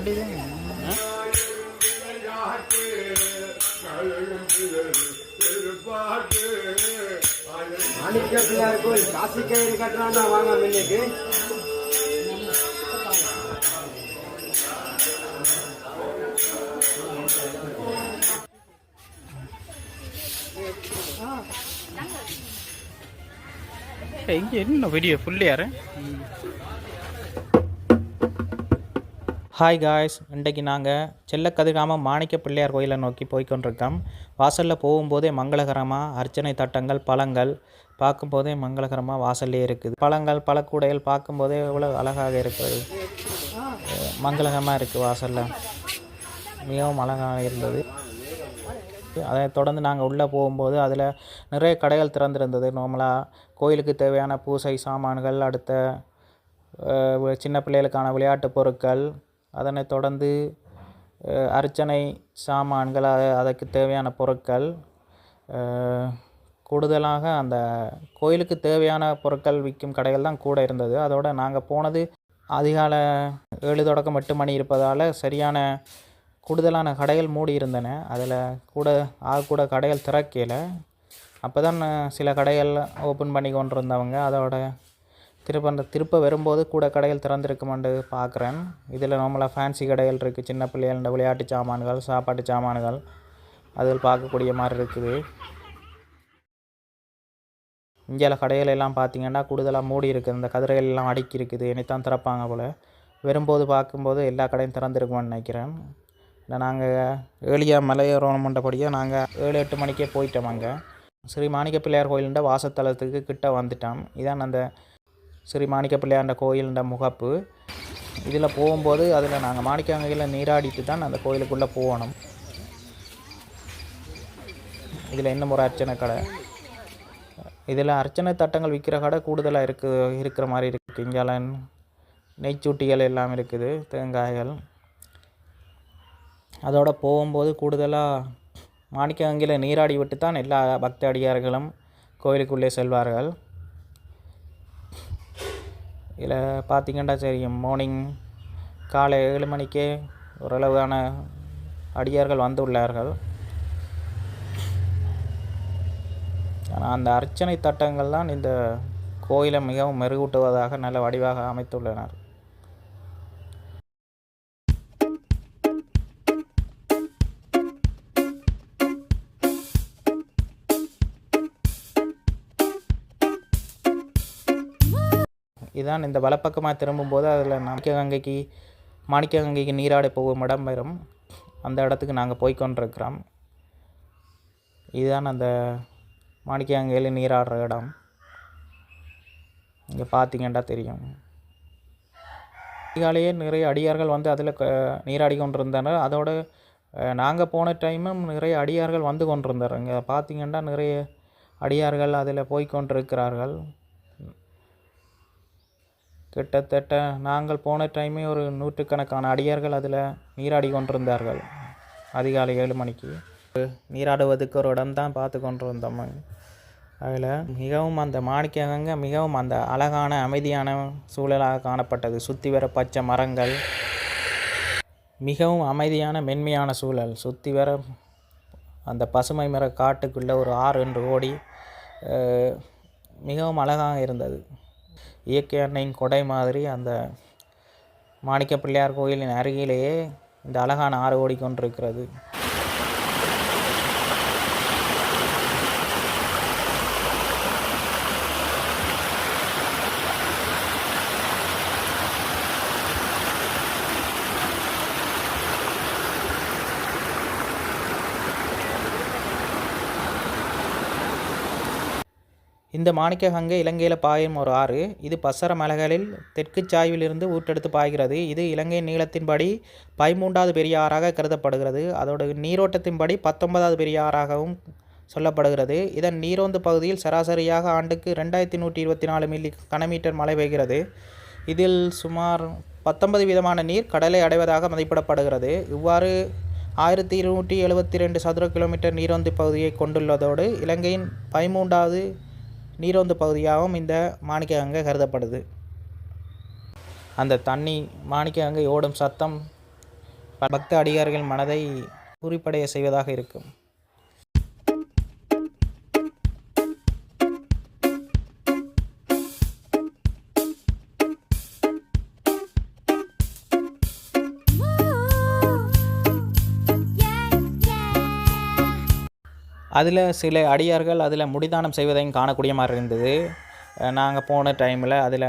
காட்டிதான் மாணிக்க பிள்ளையார் கோயில் காசி கயிறு கட்டுறான்னா வாங்க முன்னுக்கு. இங்கே என்ன வீடியோ ஃபுல்லியாரு ஹாய் காய்ஸ் இன்றைக்கு நாங்கள் செல்லக்கதிர்காமம் மாணிக்க பிள்ளையார் கோயிலை நோக்கி போய்க்கொண்டிருக்கோம். வாசலில் போகும்போதே மங்களகரமாக அர்ச்சனை தட்டங்கள் பழங்கள் பார்க்கும்போதே மங்களகரமாக வாசல்லே இருக்குது. பழங்கள் பழக்கூடைகள் பார்க்கும்போதே எவ்வளோ அழகாக இருக்குது. மங்களகரமாக இருக்குது வாசலில். மிகவும் அழகாக இருந்தது. அதை தொடர்ந்து நாங்கள் உள்ளே போகும்போது அதில் நிறைய கடைகள் திறந்திருந்தது. நார்மலாக கோயிலுக்கு தேவையான பூசை சாமான்கள் அடுத்த சின்ன பிள்ளைகளுக்கான விளையாட்டு பொருட்கள் அதனைத் தொடர்ந்து அர்ச்சனை சாமான்கள் அது அதற்கு தேவையான பொருட்கள் கூடுதலாக அந்த கோயிலுக்கு தேவையான பொருட்கள் விற்கும் கடைகள் தான் கூட இருந்தது. அதோடு நாங்கள் போனது அதிகாலை ஏழு தொடக்கம் எட்டு மணி இருப்பதால் சரியான கூடுதலான கடைகள் மூடி இருந்தன. அதில் கூட ஆகக்கூட கூட கடைகள் திறக்கல அப்போ தான் சில கடைகள் ஓப்பன் பண்ணி கொண்டிருந்தவங்க அதோட திருப்ப திருப்ப வரும்போது கூட கடைகள் திறந்திருக்குமென்று பார்க்குறேன். இதில் நார்மலாக ஃபேன்சி கடைகள் இருக்குது சின்ன பிள்ளைகளோட விளையாட்டு சாமான்கள் சாப்பாட்டு சாமான்கள் அதில் பார்க்கக்கூடிய மாதிரி இருக்குது. இந்தியாவில் கடைகள் எல்லாம் பார்த்தீங்கன்னா கூடுதலாக மூடி இருக்குது இந்த கதிரைகள் எல்லாம் அடுக்கி இருக்குது. என்னைத்தான் திறப்பாங்க போல். வரும்போது பார்க்கும்போது எல்லா கடையும் திறந்துருக்குமான்னு நினைக்கிறேன். இல்லை நாங்கள் ஏழியாக மலையேறணுமன்றபடியாக நாங்கள் ஏழு எட்டு மணிக்கே போயிட்டோம் அங்கே. ஸ்ரீ மாணிக்க பிள்ளையார் கோயிலுண்ட வாசத்தலத்துக்கு கிட்ட வந்துட்டோம். இதான் அந்த ஸ்ரீ மாணிக்க பிள்ளையாண்ட கோயிலுண்ட முகப்பு. இதில் போகும்போது அதில் நாங்கள் மாணிக்கங்கையில் நீராடிட்டு தான் அந்த கோயிலுக்குள்ளே போகணும். இதில் இன்னும் ஒரு அர்ச்சனை கடை. இதில் அர்ச்சனை தட்டங்கள் விற்கிற கடை கூடுதலாக இருக்கு இருக்கிற மாதிரி இருக்குது இங்கெல்லாம் நெய்ச்சூட்டிகள் எல்லாம் இருக்குது தேங்காய்கள். அதோட போகும்போது கூடுதலாக மாணிக்கங்கில் நீராடி விட்டு தான் எல்லா பக்தடியார்களும் கோயிலுக்குள்ளே செல்வார்கள். இதில் பார்த்திங்கன்னா தெரியும் மார்னிங் காலை ஏழு மணிக்கே ஓரளவான அடியார்கள் வந்துள்ளார்கள். ஆனால் அந்த அர்ச்சனை தட்டங்கள் தான் இந்த கோயிலை மிகவும் மெருகூட்டுவதாக நல்ல வடிவாக அமைத்துள்ளனர். இதான் இந்த வலப்பக்கமாக திரும்பும்போது அதில் மாணிக்க கங்கைக்கு மாணிக்க கங்கைக்கு நீராட போகும் இடம் வரும். அந்த இடத்துக்கு நாங்கள் போய்கொண்டிருக்கிறோம் இதுதான் அந்த மாணிக்க கங்கையில் நீராடுற இடம். இங்கே பார்த்தீங்கன்னா தெரியும். அதிகாலையே நிறைய அடியார்கள் வந்து அதில் நீராடி கொண்டிருந்தனர். அதோட நாங்கள் போன டைமும் நிறைய அடியார்கள் வந்து கொண்டிருந்தார் இங்கே பார்த்தீங்கன்னா நிறைய அடியார்கள் அதில் போய்கொண்டிருக்கிறார்கள் கிட்டத்தட்ட நாங்கள் போன டைமே ஒரு நூற்றுக்கணக்கான அடியார்கள் அதில் நீராடி கொண்டிருந்தார்கள். அதிகாலை ஏழு மணிக்கு. நீராடுவதுக்கு ஒரு இடம் தான் பார்த்து கொண்டிருந்தோம். அதில் மிகவும் அந்த மாணிக்கங்க மிகவும் அந்த அழகான அமைதியான சூழலாக காணப்பட்டது. சுற்றி வர பச்சை மரங்கள் மிகவும் அமைதியான மென்மையான சூழல். சுற்றி வர அந்த பசுமை மர காட்டுக்குள்ளே ஒரு ஆறு என்று ஓடி மிகவும் அழகாக இருந்தது. இயற்கை அன்னையின் கொடை மாதிரி அந்த மாணிக்க பிள்ளையார் கோயிலின் அருகிலேயே இந்த அழகான ஆறு ஓடிக்கொண்டிருக்கிறது. இந்த மாணிக்ககங்கை இலங்கையில் பாயும் ஒரு ஆறு. இது பசர மலைகளில் தெற்கு சாய்விலிருந்து ஊற்றெடுத்து பாய்கிறது. இது இலங்கையின் நீளத்தின்படி பதிமூன்றாவது பெரிய ஆறாக கருதப்படுகிறது. அதோட நீரோட்டத்தின்படி பத்தொன்பதாவது பெரிய ஆறாகவும் சொல்லப்படுகிறது. இதன் நீரோந்து பகுதியில் சராசரியாக ஆண்டுக்கு ரெண்டாயிரத்தி நூற்றி இருபத்தி நாலு மில்லி கனமீட்டர் மழை பெய்கிறது. இதில் சுமார் பத்தொன்பது விதமான நீர் கடலை அடைவதாக மதிப்பிடப்படுகிறது. இவ்வாறு ஆயிரத்தி இருநூற்றி எழுபத்தி ரெண்டு சதுர கிலோமீட்டர் நீரோந்து பகுதியை கொண்டுள்ளதோடு இலங்கையின் பதிமூன்றாவது நீரோந்து பகுதியாகவும் இந்த மாணிக்க கங்கை கருதப்படுது. அந்த தண்ணி மாணிக்க கங்கை ஓடும் சத்தம் பக்த அடிகாரிகள் மனதை குறிப்படைய செய்வதாக இருக்கும். அதில் சில அடியார்கள் அதில் முடிதானம் செய்வதையும் காணக்கூடிய மாதிரி இருந்தது. நாங்கள் போன டைமில் அதில்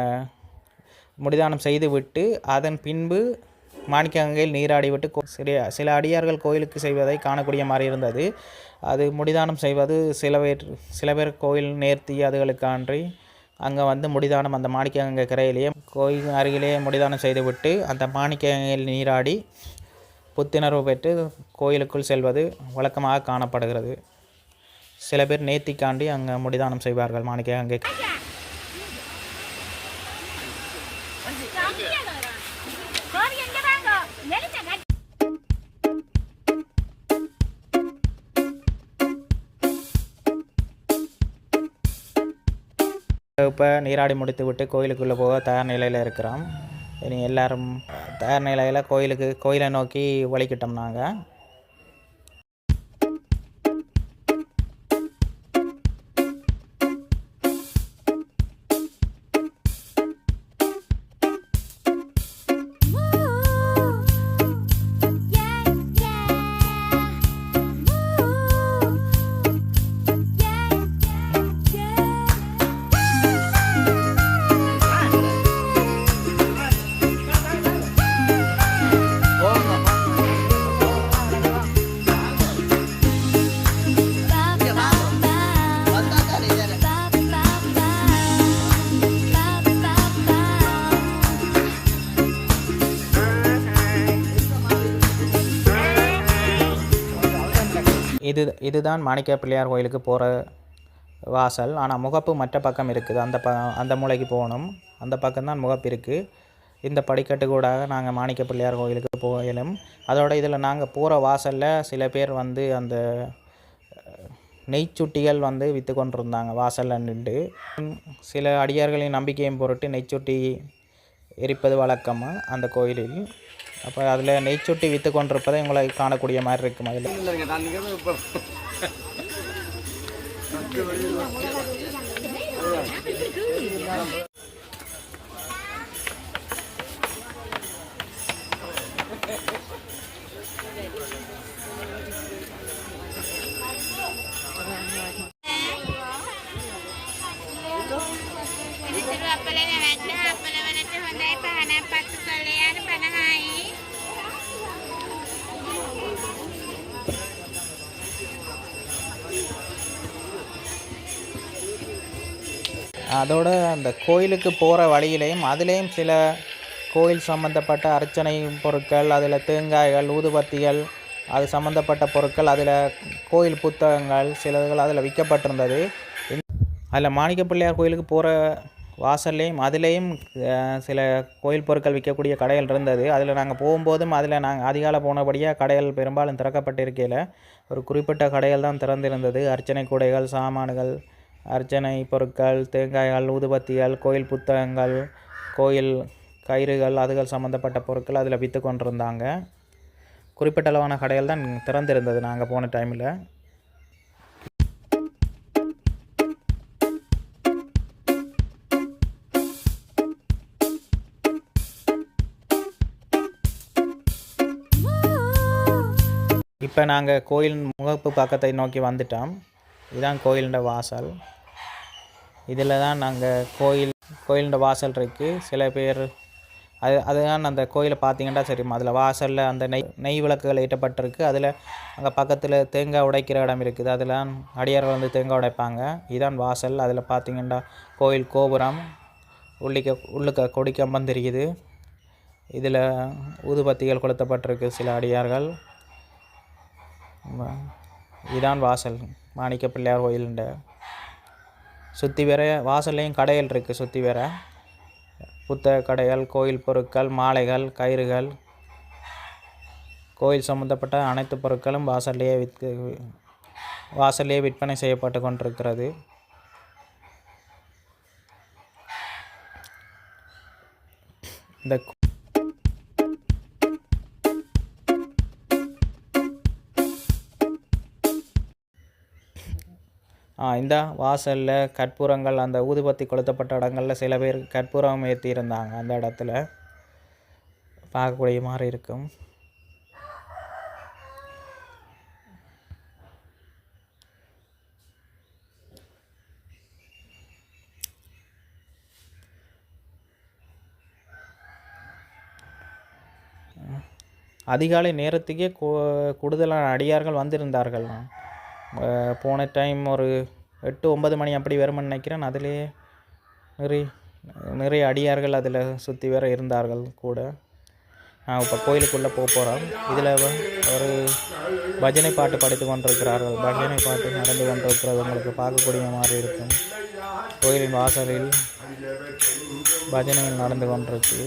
முடிதானம் செய்து விட்டு அதன் பின்பு மாணிக்கங்கையில் நீராடி விட்டு கோ- சில சில அடியார்கள் கோயிலுக்கு செய்வதை காணக்கூடிய மாதிரி இருந்தது. அது முடிதானம் செய்வது சில பேர் சில பேர் கோயில் நேர்த்தி அதுகளுக்கான்றி அங்கே வந்து முடிதானம் அந்த மாணிக்கங்கை கரையிலேயே கோயில் அருகிலேயே முடிதானம் செய்துவிட்டு அந்த மாணிக்கங்கையில் நீராடி புத்துணர்வு பெற்று கோயிலுக்குள் செல்வது வழக்கமாக காணப்படுகிறது. சில பேர் நேர்த்திக்காண்டி அங்கே முடிதானம் செய்வார்கள். மாணிக்க அங்கே இப்போ நீராடி முடித்து விட்டு கோயிலுக்குள்ளே போக தயார் நிலையில் இருக்கிறோம். இனி எல்லாரும் தயார் நிலையில் கோயிலுக்கு கோயிலை நோக்கி வழிக்கிட்டோம் நாங்கள் இது இதுதான் மாணிக்க பிள்ளையார் கோயிலுக்கு போகிற வாசல். ஆனால் முகப்பு மற்ற பக்கம் இருக்குது. அந்த ப அந்த மூலைக்கு போகணும். அந்த பக்கம்தான் முகப்பு இருக்குது இந்த படிக்கட்டு கூட நாங்கள் மாணிக்க பிள்ளையார் கோயிலுக்கு போகலும். அதோட இதில் நாங்கள் போகிற வாசலில் சில பேர் வந்து அந்த நெய்ச்சுட்டிகள் வந்து விற்று கொண்டிருந்தாங்க. வாசலில் நின்று. சில அடியார்களின் நம்பிக்கையும் பொருட்டு நெய்ச்சுட்டி எரிப்பது வழக்கமாக அந்த கோயிலில்? அப்போ அதில் நெய்ச்சுட்டி விற்று கொண்டிருப்பதை உங்களை காணக்கூடிய மாதிரி இருக்கும் அதில். இல்லைங்க நான் அதோடு அந்த கோயிலுக்கு போகிற வழியிலையும் அதுலேயும் சில கோயில் சம்மந்தப்பட்ட அர்ச்சனை பொருட்கள் அதில் தேங்காய்கள் ஊதுபத்திகள் அது சம்மந்தப்பட்ட பொருட்கள் அதில் கோயில் புத்தகங்கள் சிலதுகள் அதில் விற்கப்பட்டிருந்தது அதில் மாணிக்க பிள்ளையார் கோயிலுக்கு போகிற வாசல்லையும் அதுலேயும் சில கோயில் பொருட்கள் விற்கக்கூடிய கடைகள் இருந்தது. அதில் நாங்கள் போகும்போதும் அதில் நாங்கள் அதிகாலை போனபடியாக கடைகள் பெரும்பாலும் திறக்கப்பட்டிருக்கையில் ஒரு குறிப்பிட்ட கடைகள் தான் திறந்திருந்தது. அர்ச்சனை கூடைகள் சாமான்கள் அர்ச்சனை பொருட்கள் தேங்காய்கள் ஊதுபத்திகள் கோயில் புத்தகங்கள் கோயில் கயிறுகள் அதுகள் சம்மந்தப்பட்ட பொருட்கள் அதில் விற்று கொண்டிருந்தாங்க. குறிப்பிட்ட அளவான கடைகள் தான் திறந்திருந்தது நாங்கள் போன டைமில் இப்போ நாங்கள் கோயில் முகப்பு பக்கத்தை நோக்கி வந்துட்டோம். இதுதான் கோயிலுண்ட வாசல். இதில் தான் நாங்கள் கோயில் கோயிலுண்ட வாசல் இருக்குது சில பேர் அது அதுதான் அந்த கோயிலை பார்த்தீங்கன்னா தெரியும். அதில் வாசலில் அந்த நெய் நெய் விளக்குகள் ஈட்டப்பட்டிருக்கு அதில் அங்கே பக்கத்தில் தேங்காய் உடைக்கிற இடம் இருக்குது. அதில் அடியார்கள் வந்து தேங்காய் உடைப்பாங்க. இதுதான் வாசல். அதில் பார்த்தீங்கன்னா கோயில் கோபுரம் உள்ளிக்க உள்ளுக்க கொடிக்கம்பம் தெரியுது. இதில் ஊதுபத்திகள் கொளுத்தப்பட்டிருக்கு சில அடியார்கள். இதான் வாசல். மாணிக்க பிள்ளையார் கோயிலுண்டு. சுற்றி வேற வாசல்லையும் கடைகள் இருக்குது சுற்றி வேற. புத்தக கடைகள் கோயில் பொருட்கள் மாலைகள் கயிறுகள். கோயில் சம்மந்தப்பட்ட அனைத்து பொருட்களும் வாசல்லையே விற்று வாசல்லையே விற்பனை செய்யப்பட்டு கொண்டிருக்கிறது. இந்த இந்த வாசலில் கற்பூரங்கள் அந்த ஊதுபத்தி கொளுத்தப்பட்ட இடங்களில் சில பேர் கற்பூரம் ஏற்றியிருந்தாங்க அந்த இடத்துல. பார்க்கக்கூடிய மாதிரி இருக்கும். அதிகாலை நேரத்துக்கே கூடுதலான அடியார்கள் வந்திருந்தார்கள் போன டைம் ஒரு எட்டு ஒன்பது மணி அப்படி வரும்னு நினைக்கிறேன். அதுலேயே நிறைய நிறைய அடியார்கள் அதில் சுற்றி வேற இருந்தார்கள் கூட. நான் இப்போ கோயிலுக்குள்ளே போக போகிறோம் இதில் ஒரு பஜனை பாட்டு படித்து கொண்டிருக்கிறார்கள். பஜனை பாட்டு நடந்து கொண்டிருக்கிறது. உங்களுக்கு பார்க்கக்கூடிய மாதிரி இருக்கும். கோயிலின் வாசலில் பஜனைகள் நடந்து கொண்டிருக்கு.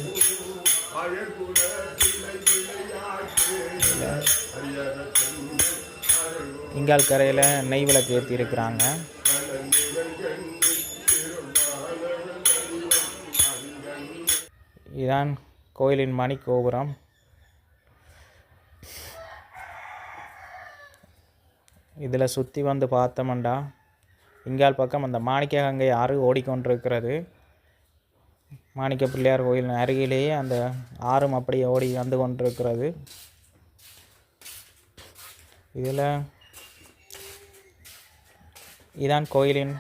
இங்கால் கரையில் நெய் விளக்கு ஏற்றி இருக்கிறாங்க இதான் கோயிலின் மணி கோபுரம் இதில் சுற்றி வந்து பார்த்தோம்டா இங்கால் பக்கம் அந்த மாணிக்க கங்கை ஆறு ஓடிக்கொண்டிருக்கிறது. மாணிக்க பிள்ளையார் கோயில் அருகிலேயே அந்த ஆறும் அப்படியே ஓடி வந்து கொண்டிருக்கிறது. இதில் இதான் கோயிலின்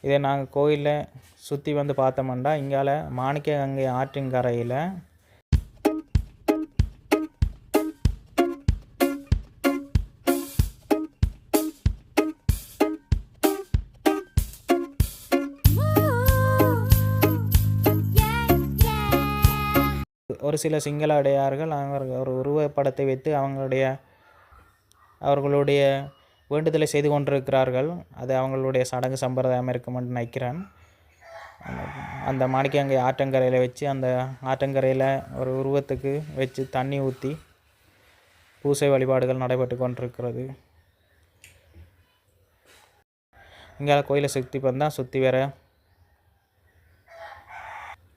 இதை நாங்கள் கோயிலில் சுற்றி வந்து பார்த்தோம்னா இங்கால மாணிக்க கங்கை ஆற்றின் கரையில். ஒரு சில சிங்கள அடையார்கள் அவங்க ஒரு உருவப்படத்தை வைத்து அவங்களுடைய அவர்களுடைய வேண்டுதலை செய்து கொண்டிருக்கிறார்கள். அது அவங்களுடைய சடங்கு சம்பிரதாயம் இருக்கும் என்று நினைக்கிறேன். அந்த மாணிக்கங்கை ஆற்றங்கரையில் வச்சு அந்த ஆற்றங்கரையில் ஒரு உருவத்துக்கு வச்சு தண்ணி ஊற்றி பூசை வழிபாடுகள் நடைபெற்று கொண்டிருக்கிறது. இங்கே கோயிலை சுற்றி வந்தால் சுற்றி வர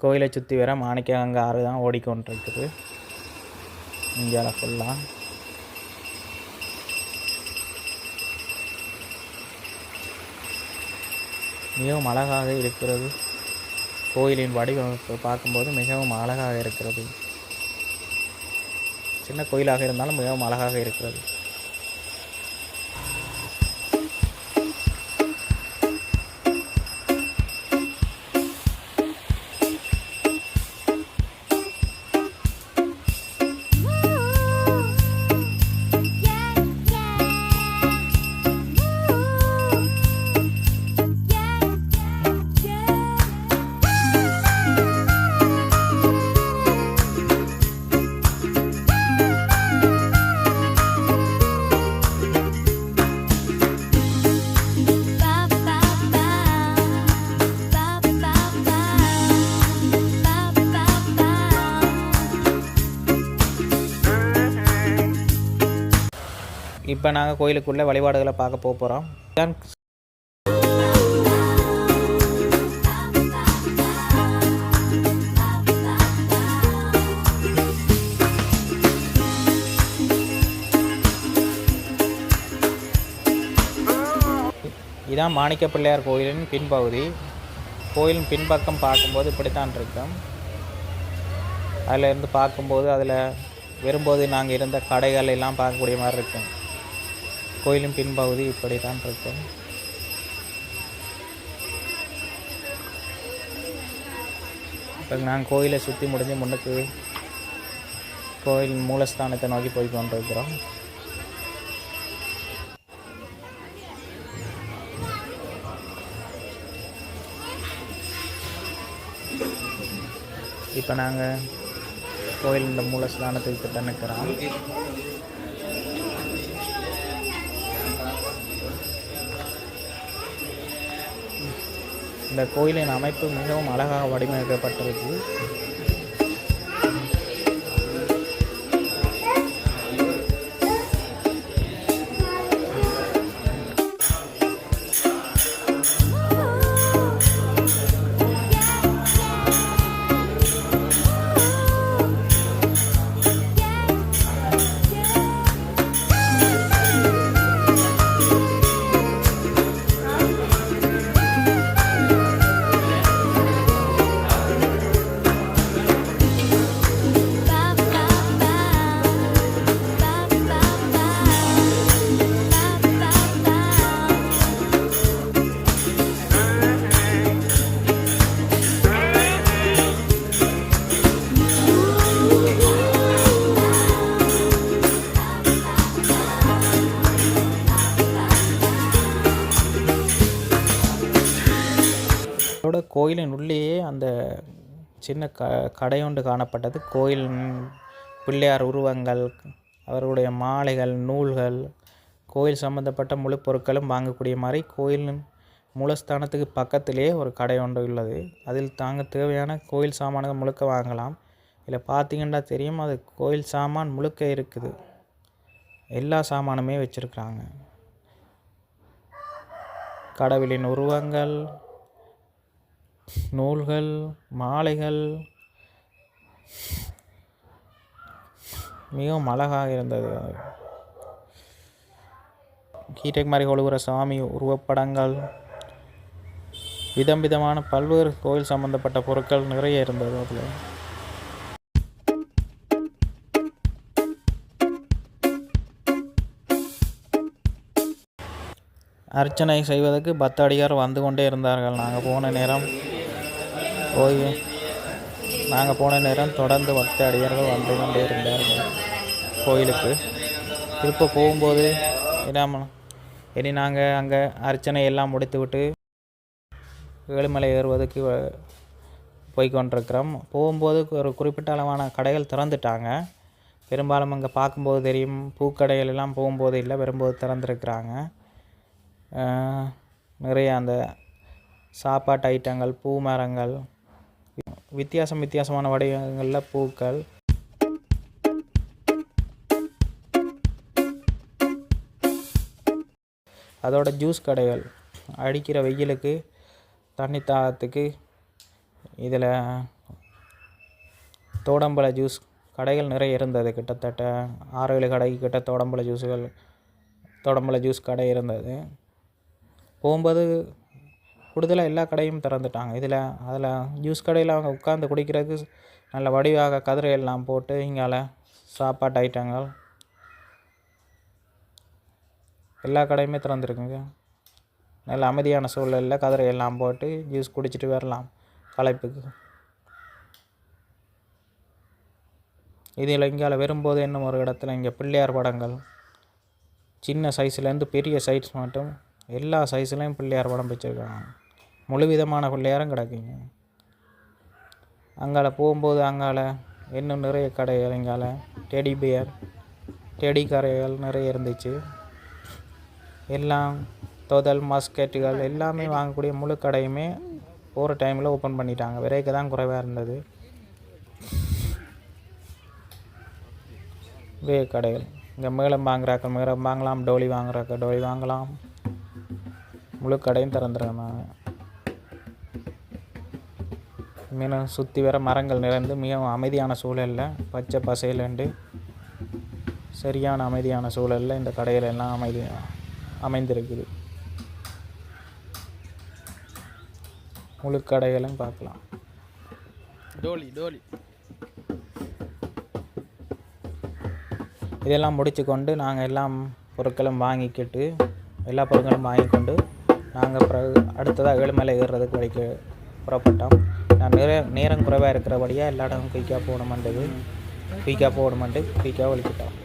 கோயிலை சுற்றி வர மாணிக்கங்கை ஆறு தான் ஓடிக்கொண்டிருக்குது. இந்தியாவில் ஃபுல்லாக மிகவும் அழகாக இருக்கிறது. கோயிலின் வடிவமைப்பு பார்க்கும்போது மிகவும் அழகாக இருக்கிறது. சின்ன கோயிலாக இருந்தாலும் மிகவும் அழகாக இருக்கிறது. இப்போ நாங்கள் கோயிலுக்குள்ளே வழிபாடுகளை பார்க்க போக போகிறோம். இதான் இதான் மாணிக்க பிள்ளையார் கோயிலின் பின்பகுதி. கோயிலின் பின்பக்கம் பார்க்கும்போது இப்படித்தான் இருக்கும். அதில் இருந்து பார்க்கும்போது அதில் வரும்போது நாங்கள் இருந்த கடைகள் எல்லாம் பார்க்கக்கூடிய மாதிரி இருக்கும். கோயிலின் பின்பகுதி இப்படி தான் இருக்கும். இப்போ நாங்கள் கோயிலை சுற்றி முடிஞ்சு முன்னுக்கு கோயில் மூலஸ்தானத்தை நோக்கி போய் கொண்டிருக்கிறோம். இப்போ நாங்கள் கோயில் இந்த மூலஸ்தானத்துக்கு கிட்ட நிற்கிறோம் இந்த கோயிலின் அமைப்பு மிகவும் அழகாக வடிவமைக்கப்பட்டிருக்கு கோயிலின் உள்ளேயே அந்த சின்ன க கடையொன்று காணப்பட்டது. கோயில் பிள்ளையார் உருவங்கள் அவருடைய மாலைகள் நூல்கள் கோயில் சம்பந்தப்பட்ட முழு பொருட்களும் வாங்கக்கூடிய மாதிரி கோயிலின் மூலஸ்தானத்துக்கு பக்கத்திலே ஒரு கடை ஒன்று உள்ளது. அதில் தாங்க தேவையான கோயில் சாமான்கள் முழுக்க வாங்கலாம். இதில் பார்த்தீங்கன்னா தெரியும் அது கோயில் சாமான் முழுக்க இருக்குது. எல்லா சாமானுமே வச்சுருக்குறாங்க. கடவுளின் உருவங்கள் நூல்கள் மாலைகள். மிகவும் அழகாக இருந்தது கீட்டக் மாதிரி கொழுகிற சாமி உருவப்படங்கள் விதம் விதமான பல்வேறு கோயில் சம்பந்தப்பட்ட பொருட்கள் நிறைய இருந்தது அதில். அர்ச்சனை செய்வதற்கு பத்து அடிகார் வந்து கொண்டே இருந்தார்கள். நாங்கள் போன நேரம் ஓய்வு நாங்கள் போன நேரம் தொடர்ந்து பக்த அடியார்கள் வந்து கொண்டே இருந்தார்கள். கோயிலுக்கு. திருப்ப போகும்போது என்ன இனி நாங்கள் அங்கே அர்ச்சனை எல்லாம் முடித்துவிட்டு ஏழுமலை ஏறுவதற்கு வ- கொண்டிருக்கிறோம். போகும்போது ஒரு குறிப்பிட்ட அளவான கடைகள் திறந்துட்டாங்க. பெரும்பாலும் அங்கே பார்க்கும்போது தெரியும் பூக்கடைகள் எல்லாம் போகும்போது இல்லை வரும்போது திறந்துருக்குறாங்க. நிறைய அந்த சாப்பாட்டு ஐட்டங்கள் பூ மரங்கள் வித்தியாசம் வித்தியாசமான வடிவங்களில் பூக்கள். அதோட ஜூஸ் கடைகள். அடிக்கிற வெயிலுக்கு தண்ணி தாகத்துக்கு இதில் தோடம்பழ ஜூஸ் கடைகள் நிறைய இருந்தது. கிட்டத்தட்ட ஆறு ஏழு கடை கிட்ட தோடம்பழ ஜூஸுகள் தோடம்பழ ஜூஸ் கடை இருந்தது. போகும்போது கூடுதலாக எல்லா கடையும் திறந்துட்டாங்க. இதில் அதில் ஜூஸ் கடையில் அவங்க உட்காந்து குடிக்கிறதுக்கு நல்ல வடிவாக கதிரையெல்லாம் போட்டு இங்கால சாப்பாட்டு ஐட்டங்கள் எல்லா கடையுமே திறந்துருக்குங்க. நல்ல அமைதியான சூழலில் கதிரையெல்லாம் போட்டு ஜூஸ் குடிச்சிட்டு வரலாம் களைப்புக்கு. இதில் இங்கால வரும்போது இன்னும் ஒரு இடத்துல இங்கே பிள்ளையார் படங்கள். சின்ன சைஸ்லேருந்து பெரிய சைஸ் மட்டும் எல்லா சைஸ்லேயும் பிள்ளையார் படம் வச்சுருக்காங்க. முழு விதமான பிள்ளையாரும் கிடக்குங்க. அங்கால போகும்போது அங்கால இன்னும் நிறைய கடைகள் இங்கால டெடி பியர் டெடி கடைகள் நிறைய இருந்துச்சு. எல்லாம் தொதல் மாஸ்கெட்டுகள் எல்லாமே வாங்கக்கூடிய முழு கடையுமே போகிற டைமில் ஓப்பன் பண்ணிட்டாங்க. விலைக்கு தான் குறைவாக இருந்தது. வே கடைகள். இங்கே மேளம் வாங்குறாக்க மேளம் வாங்கலாம் டோலி வாங்குறாக்க டோலி வாங்கலாம். முழு கடையும் திறந்துருக்காங்க. மீனும் சுற்றி வர மரங்கள் நிறைந்து மிகவும் அமைதியான சூழலில் பச்சை பசையிலண்டு சரியான அமைதியான சூழலில் இந்த கடைகள் எல்லாம் அமைதி அமைந்திருக்குது. முழு கடைகளும் பார்க்கலாம். டோலி டோலி. இதெல்லாம் முடிச்சு கொண்டு நாங்கள் எல்லாம் பொருட்களும் வாங்கிக்கிட்டு எல்லா பொருட்களும் வாங்கி கொண்டு நாங்கள் பிறகு அடுத்ததாக ஏழுமலை ஏறுறதுக்கு வழிக்கு புறப்பட்டோம். நான் நிறைய நேரம் குறைவாக இருக்கிறபடியாக எல்லா இடமும் குயிக்காக போகணுமென்றது குயிக்காக போகணுமென்ட்டு குயிக்காக வலிக்கிட்டோம்